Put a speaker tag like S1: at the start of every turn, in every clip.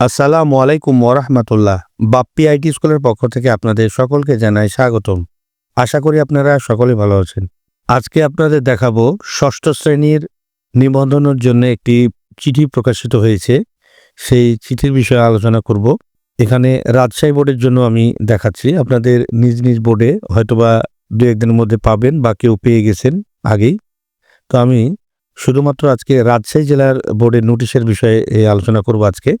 S1: আসসালামু আলাইকুম ওরহমতুল্লাহ বাপ্পি আইটি স্কুলের পক্ষ থেকে আপনাদের সকলকে জানাই স্বাগতম। আশা করি আপনারা সকলে ভালো আছেন। আজকে আপনাদের দেখাবো ষষ্ঠ শ্রেণির নিবন্ধনের জন্য একটি চিঠি প্রকাশিত হয়েছে। সেই চিঠির বিষয়ে আলোচনা করব। এখানে রাজশাহী বোর্ডের জন্য আমি দেখাচ্ছি। আপনাদের নিজ নিজ বোর্ডে হয়তোবা দু একদিনের মধ্যে পাবেন বা কেউ পেয়ে গেছেন আগেই। তো আমি শুধুমাত্র আজকে রাজশাহী জেলার বোর্ডের নোটিশের বিষয়ে আলোচনা করব আজকে।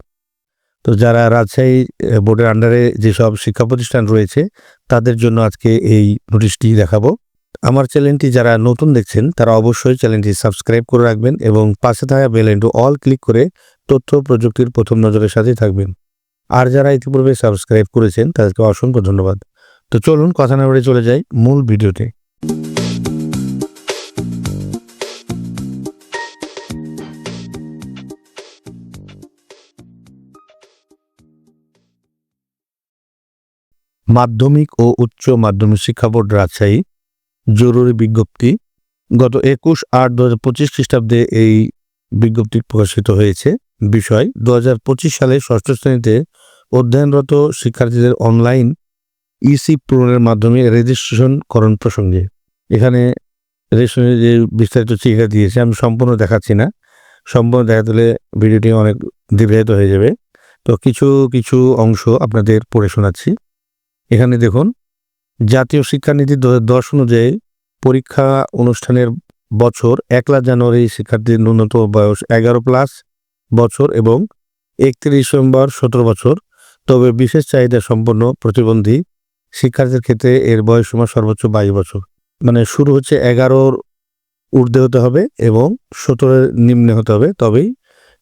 S1: তো যারা রাজশাহী বোর্ডের আন্ডারে যেসব শিক্ষা প্রতিষ্ঠান রয়েছে, তাদের জন্য আজকে এই নোটিশটি দেখাবো। আমার চ্যানেলটি যারা নতুন দেখছেন, তারা অবশ্যই চ্যানেলটি সাবস্ক্রাইব করে রাখবেন এবং পাশে থাকা বেল আইকনটি অল ক্লিক করে তথ্য প্রযুক্তির প্রথম নজরের সাথে থাকবেন। আর যারা ইতিপূর্বে সাবস্ক্রাইব করেছেন, তাদেরকে অসংখ্য ধন্যবাদ। তো চলুন কথা না চলে যাই মূল ভিডিওতে। মাধ্যমিক ও উচ্চ মাধ্যমিক শিক্ষা বোর্ড রাজশাহী, জরুরি বিজ্ঞপ্তি। গত একুশ আট দু হাজার পঁচিশ খ্রিস্টাব্দে এই বিজ্ঞপ্তি প্রকাশিত হয়েছে। বিষয় দু হাজার পঁচিশ সালে ষষ্ঠ শ্রেণীতে অধ্যয়নরত শিক্ষার্থীদের অনলাইন ইসি পূরণের মাধ্যমে রেজিস্ট্রেশন করণ প্রসঙ্গে। এখানে রেশনের যে বিস্তারিত চিঠিটা দিয়েছে, আমি সম্পূর্ণ দেখাচ্ছি না। সম্পূর্ণ দেখা দিলে ভিডিওটি অনেক দীর্ঘায়িত হয়ে যাবে। তো কিছু কিছু অংশ আপনাদের পড়ে শোনাচ্ছি। এখানে দেখুন, জাতীয় শিক্ষানীতি দু, দশ অনুযায়ী পরীক্ষা অনুষ্ঠানের বছর একলা জানুয়ারি শিক্ষার্থীর ন্যূনতম বয়স এগারো প্লাস বছর এবং একত্রিশ নভেম্বর সতেরো বছর। তবে বিশেষ চাহিদা সম্পন্ন প্রতিবন্ধী শিক্ষার্থীর ক্ষেত্রে এর বয়সসীমা সর্বোচ্চ বাইশ বছর। মানে শুরু হচ্ছে এগারোর ঊর্ধ্বে হতে হবে এবং সতেরোর নিম্নে হতে হবে। তবেই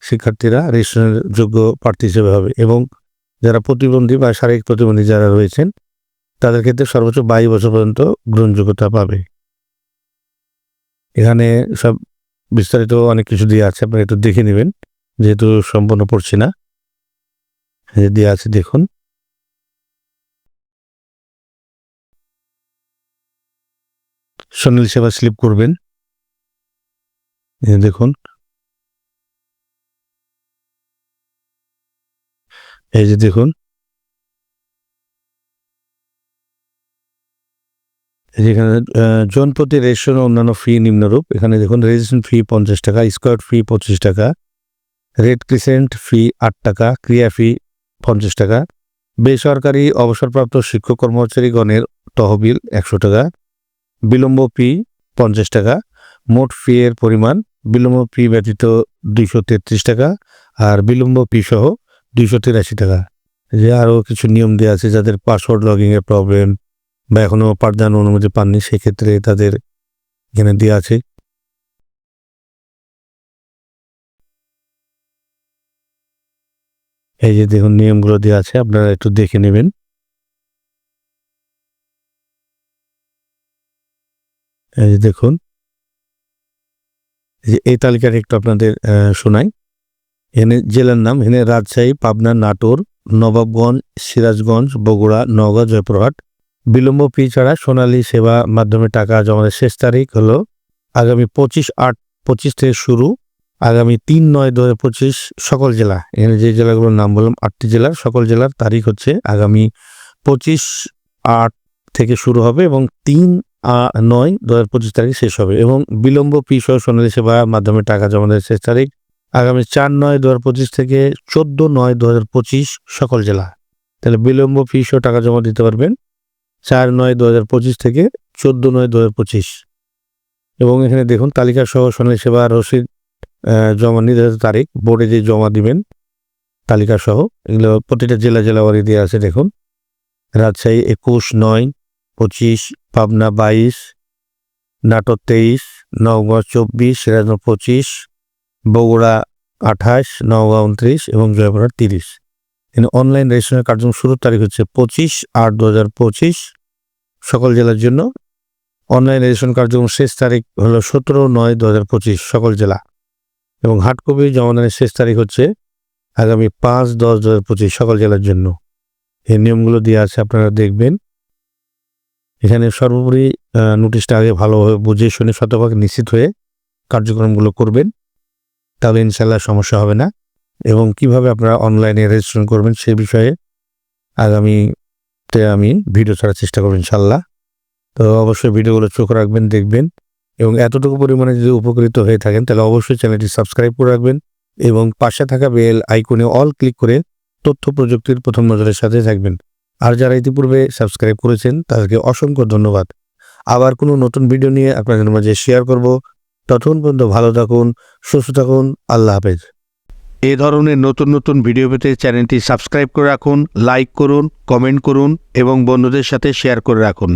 S1: শিক্ষার্থীরা রেজিস্ট্রেশনের যোগ্য প্রার্থী হিসেবে হবে এবং যারা প্রতিবন্ধী বা শারীরিক প্রতিবন্ধী যারা রয়েছেন, তাদের ক্ষেত্রে সর্বোচ্চ বাইশ বছর পর্যন্ত গ্রহণযোগ্যতা পাবে। এখানে সব বিস্তারিত অনেক কিছু দিয়ে আছে, আপনারা একটু দেখে নেবেন, যেহেতু সম্পূর্ণ পড়ছি না। দিয়ে আছে, দেখুন। সনিল সেবা স্লিপ করবেন। দেখুন। এই যে দেখুন। এই যে এখানে আহ, জন প্রতি রেজিস্ট্রেশন অন্যান্য ফি নিম্নরূপ। এখানে দেখুন রেজিস্ট্রেশন ফি পঞ্চাশ টাকা স্কোয়ার ফি পঁচিশ টাকা রেড ক্রিসেন্ট ফি আট টাকা ক্রিয়া ফি পঞ্চাশ টাকা বেসরকারি অবসরপ্রাপ্ত শিক্ষক কর্মচারীগণের তহবিল একশো টাকা বিলম্ব ফি পঞ্চাশ টাকা মোট ফি এর পরিমাণ বিলম্ব ফি ব্যতীত দুইশো তেত্রিশ টাকা আর বিলম্ব ফি সহ দুইশো তিরাশি টাকা। যে আরও কিছু নিয়ম দেওয়া আছে যাদের পাসওয়ার্ড লগিং এর প্রবলেম বা এখনও পাঠদান অনুমতি পাননি, সেক্ষেত্রে তাদের এখানে দেওয়া আছে। এই যে দেখুন, নিয়মগুলো দেওয়া আছে, আপনারা একটু দেখে নেবেন। এই যে দেখুন, এই তালিকাটা একটু আপনাদের শোনাই। এখানে জেলার নাম এখানে রাজশাহী, পাবনা, নাটোর, নবাবগঞ্জ, সিরাজগঞ্জ, বগুড়া, নওগাঁ, জয়পুরহাট। বিলম্ব ফি ছাড়া সোনালী সেবা মাধ্যমে টাকা জমানোর শেষ তারিখ হলো আগামী পঁচিশ আট পঁচিশ থেকে শুরু আগামী তিন নয় দু হাজার পঁচিশ সকল জেলা। এখানে যে জেলাগুলোর নাম বললাম, আটটি জেলার সকল জেলার তারিখ হচ্ছে আগামী পঁচিশ আট থেকে শুরু হবে এবং তিন নয় দু হাজার পঁচিশ তারিখ শেষ হবে এবং বিলম্ব ফি সহ সোনালী সেবা মাধ্যমে টাকা জমানোর শেষ তারিখ আগামী চার নয় দু পঁচিশ থেকে চোদ্দ নয় দু পঁচিশ সকল জেলা। তাহলে বিলম্ব ফি সহ টাকা জমা দিতে পারবেন চার নয় দু হাজার পঁচিশ থেকে চোদ্দ নয় দু হাজার পঁচিশ। এবং এখানে দেখুন তালিকা সহ সোনালী সেবা রসিদ জমা নির্ধারিত তারিখ, বোর্ডে যে জমা দিবেন তালিকা সহ এগুলো প্রতিটা জেলা জেলা ওয়ারি দিয়ে আছে, দেখুন। রাজশাহী একুশ নয় পঁচিশ, পাবনা বাইশ, নাটোর তেইশ, নওগাঁ চব্বিশ সিরাজগঞ্জ পঁচিশ বগুড়া আঠাশ, নওগাঁ উনত্রিশ এবং জয়পুরহাট তিরিশ। এখানে অনলাইন রেজিস্ট্রেশনের কার্যক্রম শুরুর তারিখ হচ্ছে পঁচিশ আট দু হাজার পঁচিশ। সকল জেলার জন্য অনলাইন রেজিস্ট্রেশন কার্যক্রম শেষ তারিখ হলো সতেরো নয় দু হাজার পঁচিশ সকল জেলা। এবং হার্ড কপি জমাদানের শেষ তারিখ হচ্ছে আগামী পাঁচ দশ দু হাজার পঁচিশ সকল জেলার জন্য। এই নিয়মগুলো দিয়ে আছে আপনারা দেখবেন। এখানে সর্বোপরি নোটিশটা আগে ভালোভাবে বুঝে শুনে শতভাগ নিশ্চিত হয়ে কার্যক্রমগুলো করবেন। তাহলে ইনশাল্লাহ সমস্যা হবে না। এবং কীভাবে আপনারা অনলাইনে রেজিস্ট্রেশন করবেন সে বিষয়ে আগামীতে আমি ভিডিও ছাড়ার চেষ্টা করব ইনশাল্লাহ তো অবশ্যই ভিডিওগুলো চোখ রাখবেন, দেখবেন এবং এতটুকু পরিমাণে যদি উপকৃত হয়ে থাকেন তাহলে অবশ্যই চ্যানেলটি সাবস্ক্রাইব করে রাখবেন এবং পাশে থাকা বেল আইকনে অল ক্লিক করে তথ্য প্রযুক্তির প্রথম নজরের সাথে থাকবেন। আর যারা ইতিপূর্বে সাবস্ক্রাইব করেছেন তাদেরকে অসংখ্য ধন্যবাদ। আবার কোনো নতুন ভিডিও নিয়ে আপনাদের মাঝে শেয়ার করব। ততক্ষণ পর্যন্ত ভালো থাকুন, সুস্থ থাকুন, আল্লাহ হাফেজ। এ ধরনের নতুন নতুন ভিডিও পেতে চ্যানেলটি সাবস্ক্রাইব করে রাখুন, লাইক করুন, কমেন্ট করুন এবং বন্ধুদের সাথে শেয়ার করে রাখুন।